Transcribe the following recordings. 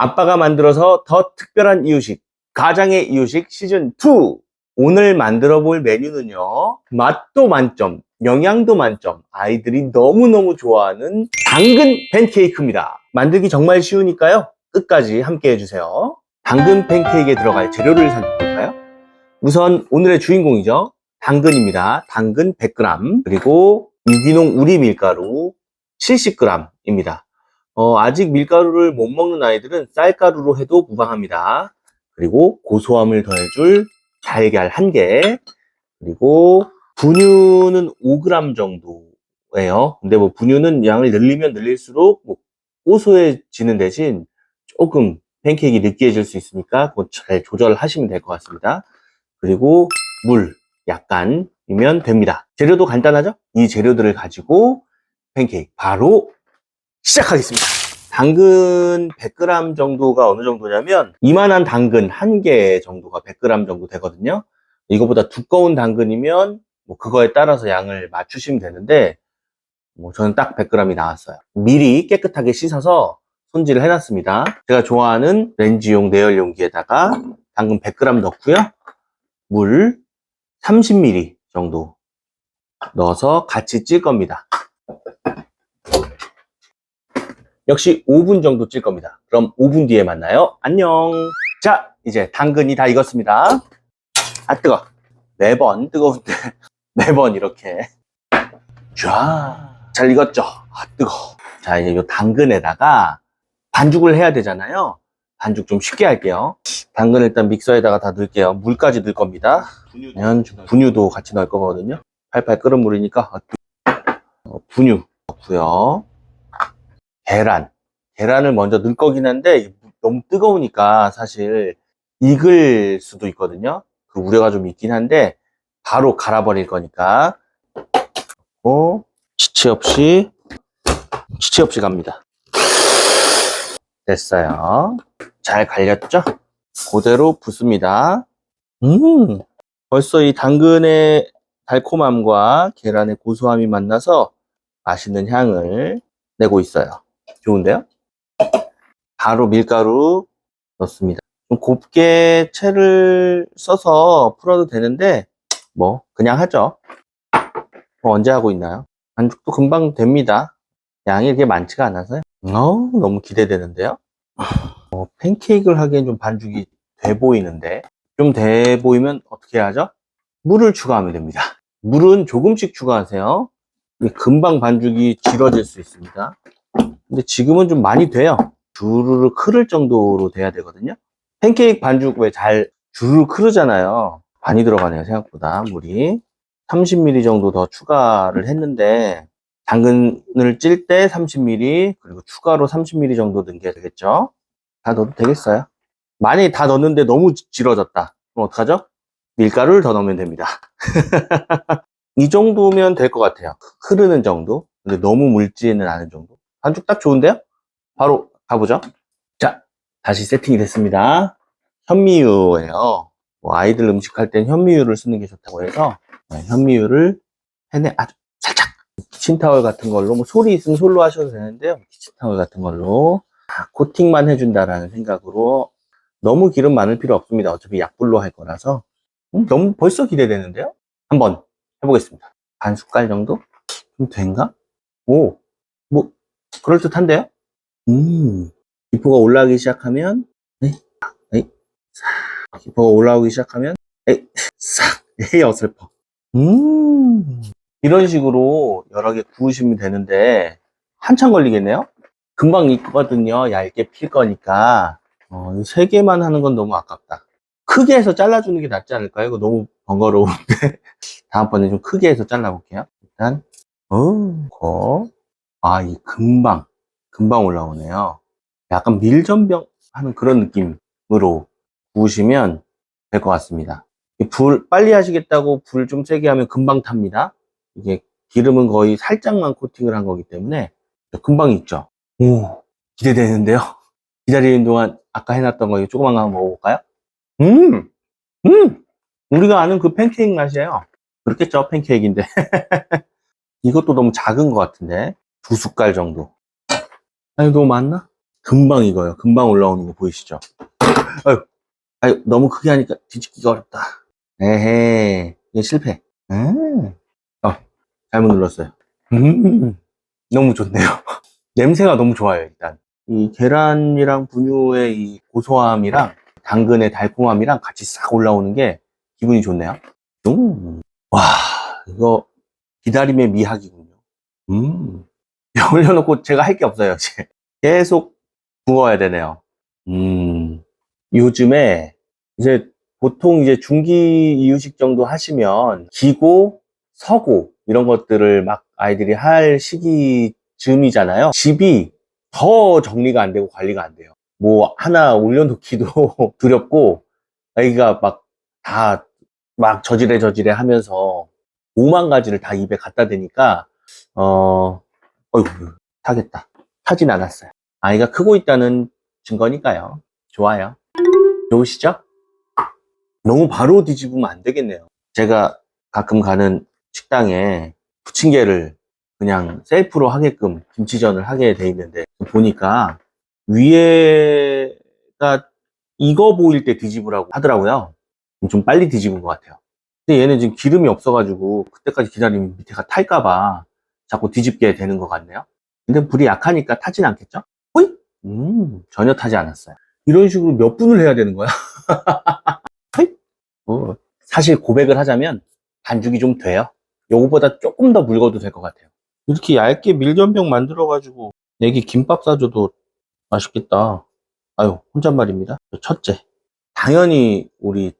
아빠가 만들어서 더 특별한 이유식, 가장의 이유식 시즌2. 오늘 만들어 볼 메뉴는요, 맛도 만점, 영양도 만점, 아이들이 너무너무 좋아하는 당근 팬케이크입니다. 만들기 정말 쉬우니까요, 끝까지 함께 해주세요. 당근 팬케이크에 들어갈 재료를 살펴볼까요? 우선 오늘의 주인공이죠. 당근입니다. 당근 100g, 그리고 유기농 우리 밀가루 70g입니다. 어, 아직 밀가루를 못 먹는 아이들은 쌀가루로 해도 무방합니다. 그리고 고소함을 더해줄 달걀 1개, 그리고 분유는 5g 정도예요. 근데 뭐 분유는 양을 늘리면 늘릴수록 뭐 고소해지는 대신 조금 팬케이크 느끼해질 수 있으니까 잘 조절하시면 될 것 같습니다. 그리고 물 약간이면 됩니다. 재료도 간단하죠? 이 재료들을 가지고 팬케이크 바로 시작하겠습니다. 당근 100g 정도가 어느 정도냐면 이만한 당근 1개 정도가 100g 정도 되거든요. 이거보다 두꺼운 당근이면 뭐 그거에 따라서 양을 맞추시면 되는데 뭐 저는 딱 100g이 나왔어요. 미리 깨끗하게 씻어서 손질을 해놨습니다. 제가 좋아하는 렌즈용 내열 용기에다가 당근 100g 넣고요. 물 30ml 정도 넣어서 같이 찔 겁니다. 역시 5분 정도 찔 겁니다. 그럼 5분 뒤에 만나요. 안녕. 자, 이제 당근이 다 익었습니다. 아, 뜨거. 매번 뜨거운데 매번 이렇게 쫙. 잘 익었죠? 아, 뜨거. 자, 이제 이 당근에다가 반죽을 해야 되잖아요. 반죽 좀 쉽게 할게요. 당근 일단 믹서에다가 다 넣을게요. 물까지 넣을 겁니다. 그러면 분유도 같이 넣을 거거든요. 팔팔 끓은 물이니까 어, 분유 넣고요. 계란. 계란을 먼저 넣을 거긴 한데 너무 뜨거우니까 사실 익을 수도 있거든요. 그 우려가 좀 있긴 한데 바로 갈아버릴 거니까 어, 지체 없이 지체 없이 갑니다. 됐어요. 잘 갈렸죠? 그대로 붓습니다. 음, 벌써 이 당근의 달콤함과 계란의 고소함이 만나서 맛있는 향을 내고 있어요. 좋은데요? 바로 밀가루 넣습니다. 좀 곱게 채를 써서 풀어도 되는데 뭐 그냥 하죠. 뭐 언제 하고 있나요? 반죽도 금방 됩니다. 양이 이렇게 많지가 않아서요. 어, 너무 기대되는데요. 어, 팬케이크를 하기엔 좀 반죽이 돼 보이는데 좀 돼 보이면 어떻게 하죠? 물을 추가하면 됩니다. 물은 조금씩 추가하세요. 금방 반죽이 질어질 수 있습니다. 근데 지금은 좀 많이 돼요. 주르륵 흐를 정도로 돼야 되거든요. 팬케이크 반죽 왜 잘 주르륵 흐르잖아요. 많이 들어가네요, 생각보다 물이. 30ml 정도 더 추가를 했는데 당근을 찔 때 30ml 그리고 추가로 30ml 정도 넣는 게 되겠죠. 다 넣어도 되겠어요. 만약에 다 넣었는데 너무 질어졌다. 그럼 어떡하죠? 밀가루를 더 넣으면 됩니다. 이 정도면 될 것 같아요. 흐르는 정도. 근데 너무 묽지는 않은 정도. 반죽 딱 좋은데요? 바로 가보죠. 자, 다시 세팅이 됐습니다. 현미유예요. 뭐 아이들 음식할 땐 현미유를 쓰는 게 좋다고 해서 네, 현미유를 팬에 아주 살짝 키친타월 같은 걸로 뭐 솔이 있으면 솔로 하셔도 되는데요. 키친타월 같은 걸로 아, 코팅만 해준다라는 생각으로 너무 기름 많을 필요 없습니다. 어차피 약불로 할 거라서 음, 너무 벌써 기대되는데요. 한번 해보겠습니다. 반 숟갈 정도? 좀 된가? 오, 뭐 그럴듯한데요? 음, 기포가 올라가기 시작하면 에이, 에이, 싹 기포가 올라오기 시작하면 에이, 싹 에이 어설퍼 음, 이런 식으로 여러 개 구우시면 되는데 한참 걸리겠네요? 금방 익거든요. 얇게 필 거니까 어, 이세 개만 하는 건 너무 아깝다. 크게 해서 잘라주는 게 낫지 않을까요? 이거 너무 번거로운데 다음번에 좀 크게 해서 잘라볼게요. 일단 어, 거. 아, 이 금방 금방 올라오네요. 약간 밀전병 하는 그런 느낌으로 구우시면 될 것 같습니다. 이불 빨리 하시겠다고 불 좀 세게 하면 금방 탑니다. 이게 기름은 거의 살짝만 코팅을 한 거기 때문에 금방 익죠. 오, 기대되는데요. 기다리는 동안 아까 해놨던 거 조그만 거 한번 먹어볼까요? 음, 음, 우리가 아는 그 팬케이크 맛이에요. 그렇겠죠, 팬케이크인데. 이것도 너무 작은 것 같은데. 두 숟갈 정도. 아니, 너무 많나? 금방 익어요. 금방 올라오는 거 보이시죠? 아유, 아유, 너무 크게 하니까 뒤집기가 어렵다. 에헤, 이게 실패. 음. 어, 잘못 눌렀어요. 음, 너무 좋네요. 냄새가 너무 좋아요, 일단. 이 계란이랑 분유의 이 고소함이랑 당근의 달콤함이랑 같이 싹 올라오는 게 기분이 좋네요. 음. 와, 이거 기다림의 미학이군요. 음. 올려놓고 제가 할 게 없어요, 이제. 계속 구워야 되네요. 음. 요즘에 이제 보통 이제 중기 이유식 정도 하시면 기고, 서고 이런 것들을 막 아이들이 할 시기쯤이잖아요. 집이 더 정리가 안 되고 관리가 안 돼요. 뭐 하나 올려놓기도 두렵고 아이가 막 다 막 저지레 저지레 하면서 오만 가지를 다 입에 갖다 대니까 어 어이구 타겠다. 타진 않았어요. 아이가 크고 있다는 증거니까요. 좋아요. 좋으시죠? 너무 바로 뒤집으면 안 되겠네요. 제가 가끔 가는 식당에 부침개를 그냥 셀프로 하게끔 김치전을 하게 돼 있는데 보니까 위에가 익어 보일 때 뒤집으라고 하더라고요. 좀 빨리 뒤집은 것 같아요. 근데 얘는 지금 기름이 없어가지고 그때까지 기다리면 밑에가 탈까봐 자꾸 뒤집게 되는 것 같네요. 근데 불이 약하니까 타진 않겠죠? 호이? 음, 전혀 타지 않았어요. 이런 식으로 몇 분을 해야 되는 거야? 호이? 어, 사실 고백을 하자면 반죽이 좀 돼요. 요거보다 조금 더 묽어도 될 것 같아요. 이렇게 얇게 밀전병 만들어가지고 애기 김밥 싸줘도 맛있겠다. 아유, 혼잣말입니다. 첫째. 당연히 우리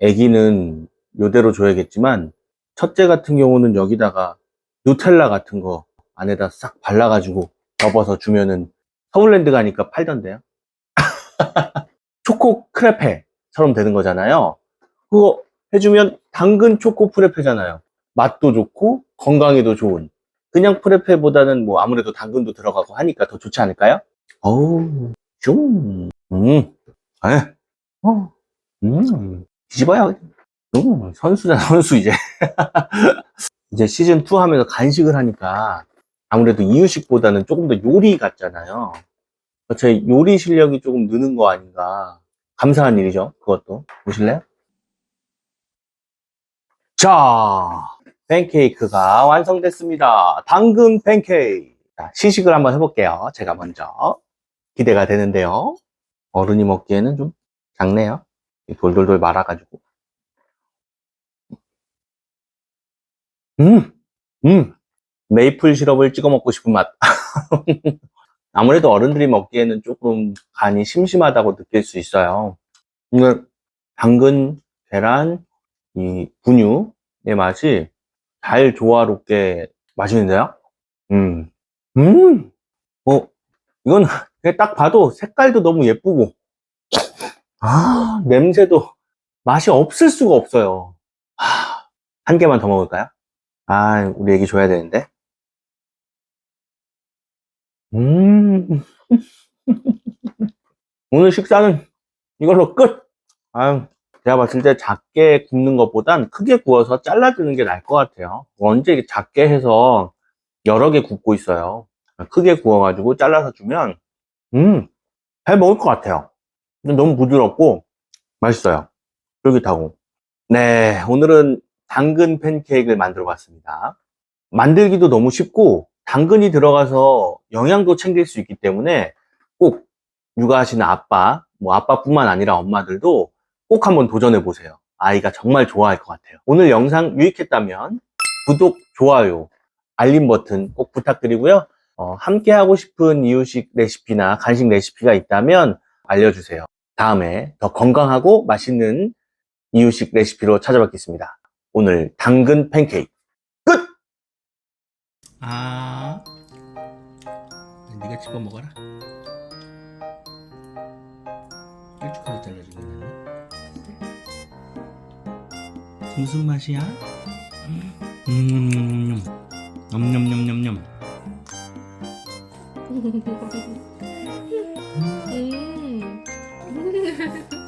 애기는 요대로 줘야겠지만 첫째 같은 경우는 여기다가 누텔라 같은 거 안에다 싹 발라가지고 접어서 주면은 서울랜드 가니까 팔던데요. 초코 크레페처럼 되는 거잖아요. 그거 해주면 당근 초코 프레페잖아요. 맛도 좋고 건강에도 좋은. 그냥 프레페보다는 뭐 아무래도 당근도 들어가고 하니까 더 좋지 않을까요? 어우, 좀, 음, 에, 어, 음. 뒤집어야 음, 선수잖아 선수 이제 이제 시즌2 하면서 간식을 하니까 아무래도 이유식보다는 조금 더 요리 같잖아요. 제 요리 실력이 조금 느는 거 아닌가 감사한 일이죠 그것도. 보실래요? 자 팬케이크가 완성됐습니다. 당근 팬케이크. 자, 시식을 한번 해볼게요. 제가 먼저. 기대가 되는데요. 어른이 먹기에는 좀 작네요. 돌돌돌 말아가지고. 음, 음, 메이플 시럽을 찍어 먹고 싶은 맛. 아무래도 어른들이 먹기에는 조금 간이 심심하다고 느낄 수 있어요. 근데 당근, 계란, 이 분유의 맛이 잘 조화롭게 맛있는데요? 음, 음, 어, 이건 딱 봐도 색깔도 너무 예쁘고, 아, 냄새도 맛이 없을 수가 없어요. 아, 한 개만 더 먹을까요? 아, 우리 애기 줘야 되는데. 음. 오늘 식사는 이걸로 끝! 아유, 제가 봤을 때 작게 굽는 것보단 크게 구워서 잘라주는 게 나을 것 같아요. 언제 작게 해서 여러 개 굽고 있어요. 크게 구워가지고 잘라서 주면, 음, 잘 먹을 것 같아요. 너무 부드럽고 맛있어요. 쫄깃하고. 네, 오늘은 당근 팬케이크를 만들어 봤습니다. 만들기도 너무 쉽고 당근이 들어가서 영양도 챙길 수 있기 때문에 꼭 육아하시는 아빠, 뭐 아빠뿐만 아니라 엄마들도 꼭 한번 도전해 보세요. 아이가 정말 좋아할 것 같아요. 오늘 영상 유익했다면 구독, 좋아요, 알림 버튼 꼭 부탁드리고요. 어, 함께 하고 싶은 이유식 레시피나 간식 레시피가 있다면 알려주세요. 다음에 더 건강하고 맛있는 이유식 레시피로 찾아뵙겠습니다. 오늘 당근 팬케이크 끝! 아 네가 집어 먹어라 일주하게 잘라주고 있는데 무슨 맛이야? 음 냠냠냠냠냠 음.